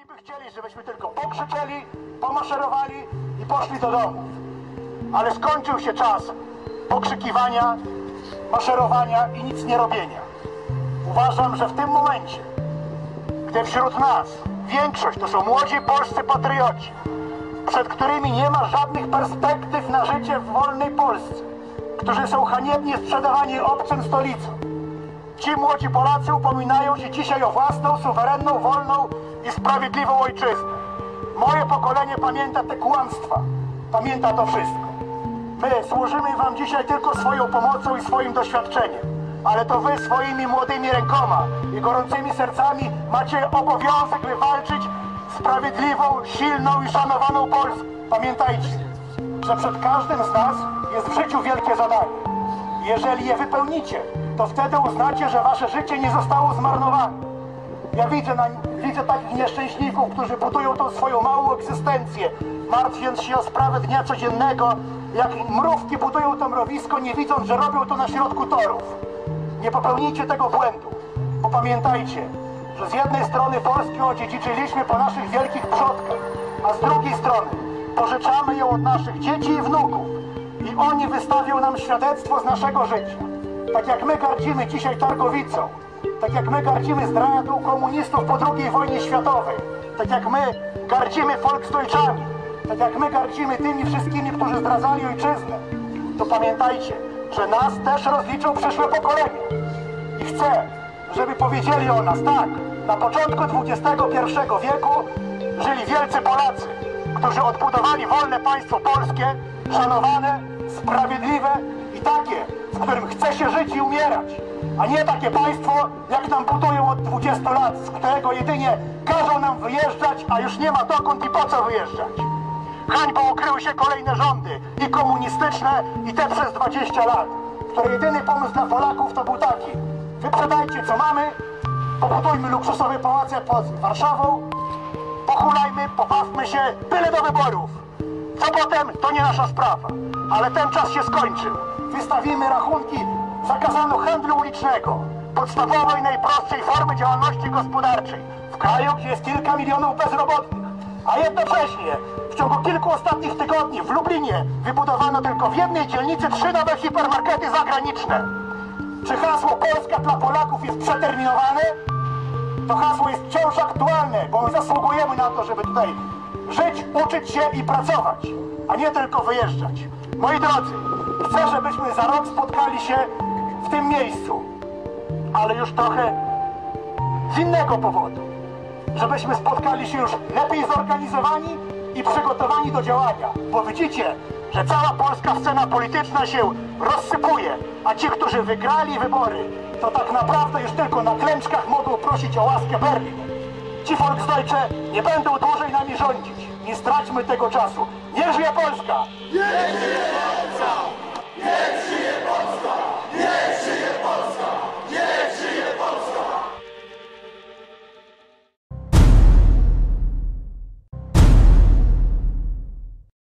Oni by chcieli, żebyśmy tylko pokrzyczeli, pomaszerowali i poszli do domu. Ale skończył się czas pokrzykiwania, maszerowania i nic nie robienia. Uważam, że w tym momencie, gdy wśród nas większość to są młodzi polscy patrioci, przed którymi nie ma żadnych perspektyw na życie w wolnej Polsce, którzy są haniebnie sprzedawani obcym stolicom. Ci młodzi Polacy upominają się dzisiaj o własną, suwerenną, wolną i sprawiedliwą ojczyznę. Moje pokolenie pamięta te kłamstwa, pamięta to wszystko. My służymy wam dzisiaj tylko swoją pomocą i swoim doświadczeniem, ale to wy swoimi młodymi rękoma i gorącymi sercami macie obowiązek wywalczyć sprawiedliwą, silną i szanowaną Polskę. Pamiętajcie, że przed każdym z nas jest w życiu wielkie zadanie. Jeżeli je wypełnicie, to wtedy uznacie, że wasze życie nie zostało zmarnowane. Ja widzę, na, widzę takich nieszczęśników, którzy budują tą swoją małą egzystencję, martwiąc się o sprawę dnia codziennego, jak mrówki budują to mrowisko, nie widząc, że robią to na środku torów. Nie popełnijcie tego błędu, bo pamiętajcie, że z jednej strony Polskę odziedziczyliśmy po naszych wielkich przodkach, a z drugiej strony pożyczamy ją od naszych dzieci i wnuków i oni wystawią nam świadectwo z naszego życia. Tak jak my gardzimy dzisiaj Targowicą, tak jak my gardzimy zdradą komunistów po II wojnie światowej, tak jak my gardzimy Volksdeutschami, tak jak my gardzimy tymi wszystkimi, którzy zdradzali ojczyznę, to pamiętajcie, że nas też rozliczą przyszłe pokolenia. I chcę, żeby powiedzieli o nas tak. Na początku XXI wieku żyli wielcy Polacy, którzy odbudowali wolne państwo polskie, szanowane, sprawiedliwe i takie, w którym chce się żyć i umierać. A nie takie państwo, jak nam budują od 20 lat, z którego jedynie każą nam wyjeżdżać, a już nie ma dokąd i po co wyjeżdżać. Hańbą okryły się kolejne rządy, i komunistyczne, i te przez 20 lat, które jedyny pomysł dla Polaków to był taki. Wyprzedajcie co mamy, pobudujmy luksusowe pałace pod Warszawą, pochulajmy, pobawmy się, byle do wyborów. Co potem, to nie nasza sprawa. Ale ten czas się skończył. Wystawimy rachunki zakazano handlu ulicznego, podstawowej, najprostszej formy działalności gospodarczej w kraju, gdzie jest kilka milionów bezrobotnych. A jednocześnie w ciągu kilku ostatnich tygodni w Lublinie wybudowano tylko w jednej dzielnicy trzy nowe hipermarkety zagraniczne. Czy hasło Polska dla Polaków jest przeterminowane? To hasło jest wciąż aktualne, bo my zasługujemy na to, żeby tutaj żyć, uczyć się i pracować, a nie tylko wyjeżdżać. Moi drodzy, chcę, żebyśmy za rok spotkali się w tym miejscu, ale już trochę z innego powodu. Żebyśmy spotkali się już lepiej zorganizowani i przygotowani do działania. Bo widzicie, że cała polska scena polityczna się rozsypuje, a ci, którzy wygrali wybory, to tak naprawdę już tylko na klęczkach mogą prosić o łaskę Berlin. Ci Volksdeutsche nie będą dłużej nami rządzić. Nie straćmy tego czasu. Niech żyje Polska! Niech żyje!